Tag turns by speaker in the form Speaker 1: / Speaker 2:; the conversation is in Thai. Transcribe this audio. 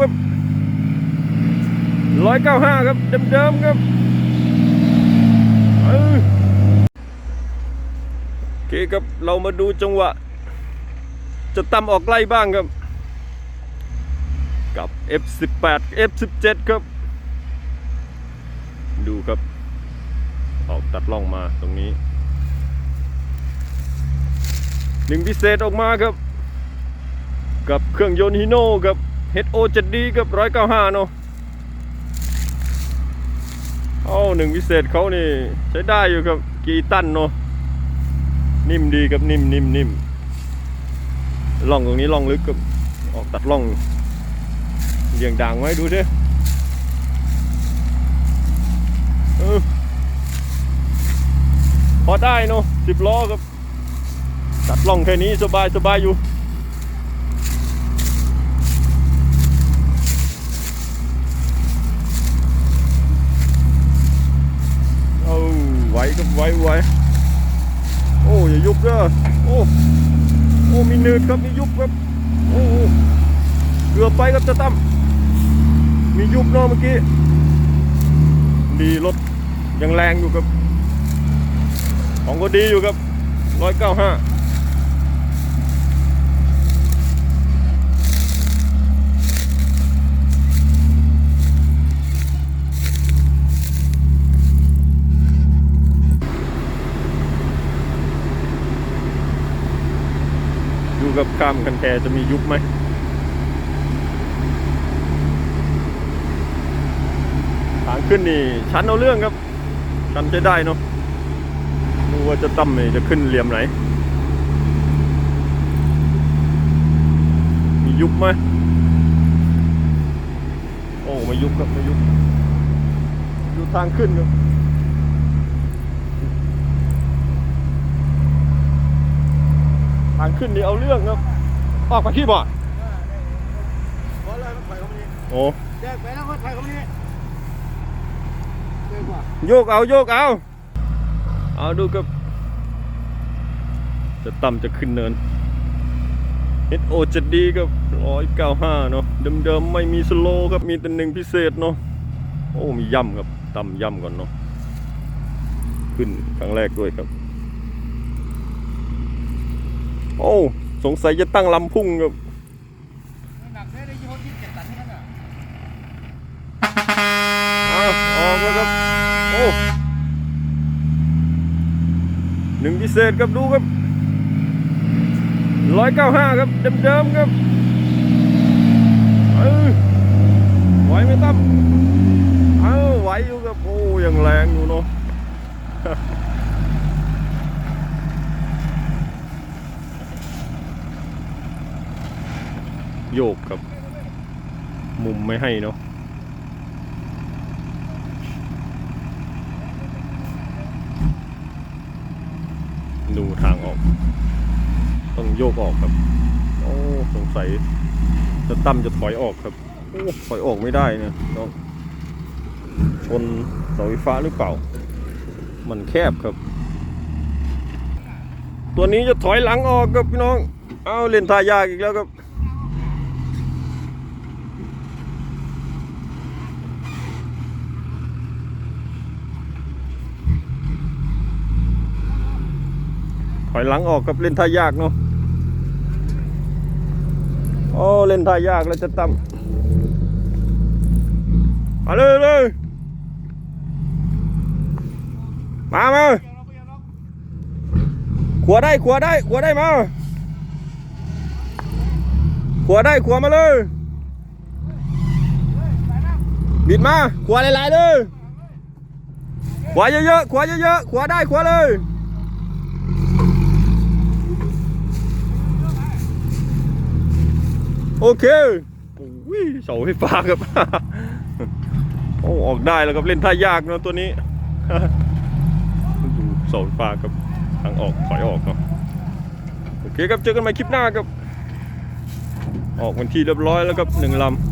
Speaker 1: ครับร้อยเก้าห้าครับเดิมๆครับเออโอเคครับเรามาดูจังหวะ จะตำออกไล่บ้างครับ กับ F18 F17 ครับ ดูครับ ออกตัดล่องมาตรงนี้หนึ่งพิเศษออกมาครับ กับเครื่องยนต์ฮิโน่กับ HO 7D กับ195 เนาะเอ้าหนึ่งพิเศษเขานี่ใช้ได้อยู่ครับกีตันเนาะนิ่มดีครับนิ่มนิ่มนิ่มล่องตรงนี้ล่องลึกครับออกตัดล่องเรียงด่างไว้ดูดิพอได้เนาะสิบล้อครับตัดล่องแค่นี้สบายสบายอยู่ เอาไหว ครับไหวไวโอ้อย่ายุบเด้อโอ้โอ้มีหนืดครับมียุบครับโอ้โอ้เกือบไปครับจะตั้มมียุบเนาะเมื่อกี้ดีรถยังแรงอยู่ครับของก็ดีอยู่ครับร้อยเก้าห้า กับข้ามกันแกจะมียุบไหมทางขึ้นนี่ชันเอาเรื่องครับชันใช้ได้เนาะดูว่าจะตั้มนี่จะขึ้นเหลี่ยมไหน มียุบไหมโอ้ไม่ยุบครับไม่ยุบดูทางขึ้นครับางขึ้นนี่เอาเรื่องครับ ออกไปที่บ่อ
Speaker 2: ขอเลยรถไฟเขาไม่นี่
Speaker 1: โอ้
Speaker 2: แยกไปแล้วรถไฟเขาไม่นี่เร็วกว่า
Speaker 1: โยกเอาโยกเอา เอาดูครับ จะต่ำจะขึ้นเนิน HO จะดีครับร้อยเก้าห้าเนาะเดิมๆไม่มีสโลครับ มีแต่หนึ่งพิเศษเนาะโอ้มีย่ำครับต่ำย่ำก่อนเนาะขึ้นครั้งแรกด้วยครับ โอ้สงสัยจะตั้งลำพุ่งครับ
Speaker 2: หนักได้ได้ยี่ห้อที่เจ็ดตันนั่นน่ะ
Speaker 1: อ้าวออกแล้วครับโอ้หนึ่งพิเศษครับดูครับร้อยเก้าห้าครับเดิมๆครับเออไหวไหมตั้มเอ้าไหวอยู่ครับ โอ้ยังแรงอยู่เนาะ โยกครับมุมไม่ให้เนาะดูทางออก ต้องโยกออกครับ โอ้สงสัยจะตั้มจะถอยออกครับโอ้ถอยออกไม่ได้เนี่ยน้องชนเสาไฟฟ้าหรือเปล่า มันแคบครับ ตัวนี้จะถอยหลังออกครับพี่น้อง เอาเล่นทายากอีกแล้วครับ ถอยหลังออกกับเล่นท่ายากเนาะโอ้เล่นท่ายากแล้วจะต่ำมาเลยเลยมามาขวาได้ขวาได้ขวาได้มาขวาได้ขวามาเลยบิดมาขวาหลายๆเลยขวาเยอะๆขวาเยอะๆขวาได้ขวาเลย โอเคอุ้ยเสาไฟฟ้าครับโอ้ออกได้แล้วครับเล่นท่ายากนะตัวนี้ดูเสาไฟฟ้าครับทางออกถอยออกเนาะโอเคครับเจอกันใหม่คลิปหน้าครับ ออกวันที่เรียบร้อยแล้วครับหนึ่งลำ